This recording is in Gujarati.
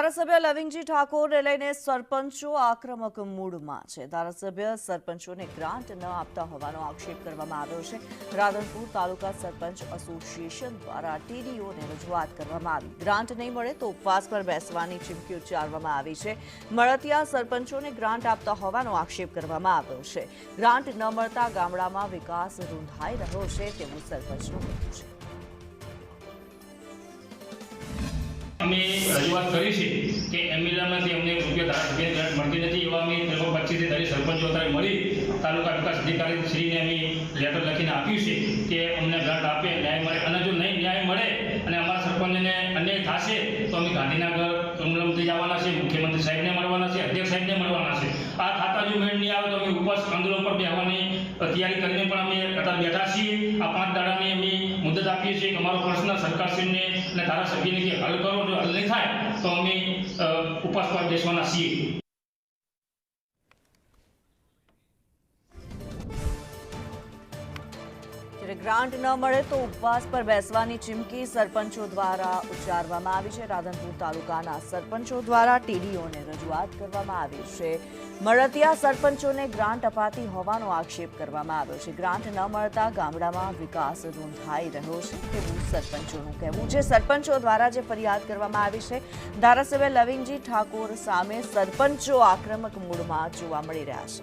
ધારાસભ્ય લવિંગજી ઠાકોરને લઈને સરપંચો આક્રમક મૂડમાં છે. ધારાસભ્ય સરપંચોને ગ્રાન્ટ ન આપતા હોવાનો આક્ષેપ કરવામાં આવ્યો છે. રાધનપુર તાલુકા સરપંચ એસોસિએશન દ્વારા ટીડીઓને રજૂઆત કરવામાં આવી. ગ્રાન્ટ નહીં મળે તો ઉપવાસ પર બેસવાની ચીમકી ઉચ્ચારવામાં આવી છે. મળતિયા સરપંચોને ગ્રાન્ટ આપતા હોવાનો આક્ષેપ કરવામાં આવ્યો છે. ગ્રાન્ટ ન મળતા ગામડામાં વિકાસ રૂંધાઈ રહ્યો છે તેવું સરપંચનું કહેવું છે. અમે રજૂઆત કરી છે કે એમએલએમાંથી અમને રૂપિયા ધારાસભ્ય મળતી નથી એવા અમે લગભગ પચીસથી દરેક સરપંચો અત્યારે મળી તાલુકા વિકાસ અધિકારી શ્રીને અમે લેટર લખીને આપ્યું છે કે અમને ગ્રાન્ટ આપે, ન્યાય મળે અને જો નહીં ન્યાય મળે અને અમારા સરપંચને અન્યાય થશે, તો અમે ગાંધીનગર કમલમથી જવાના છે, મુખ્યમંત્રી સાહેબને મળવાના છે, અધ્યક્ષ સાહેબને મળવાના છે. આ ખાતા જો મેળ નહીં આવે તો અમે ઉપવાસ આંદોલન પર બેહવાની તૈયારી કરીને પણ અમે અત્યારે બેઠા છીએ. આ પાંચ દાડાની અમે આપીએ છીએ કે અમારો પ્રશ્ન સરકારશ્રીને અને ધારાસભ્યને કે હલ કરો જો હલ નહીં થાય તો અમે ઉપવાસ પર બેસવાના છીએ. જ્યારે ગ્રાન્ટ ન મળે તો ઉપવાસ પર બેસવાની ચીમકી સરપંચો દ્વારા ઉચ્ચારવામાં આવી છે. રાધનપુર તાલુકાના સરપંચો દ્વારા ટીડીઓને રજૂઆત કરવામાં આવી છે. મળતિયા સરપંચોને ગ્રાન્ટ અપાતી હોવાનો આક્ષેપ કરવામાં આવ્યો છે. ગ્રાન્ટ ન મળતા ગામડામાં વિકાસ રૂંધાઈ રહ્યો છે. તેવું સરપંચોનું કહેવું છે. સરપંચો દ્વારા જે ફરિયાદ કરવામાં આવી છે, ધારાસભ્ય લવિંગજી ઠાકોર સામે સરપંચો આક્રમક મૂડમાં જોવા મળી રહ્યા છે.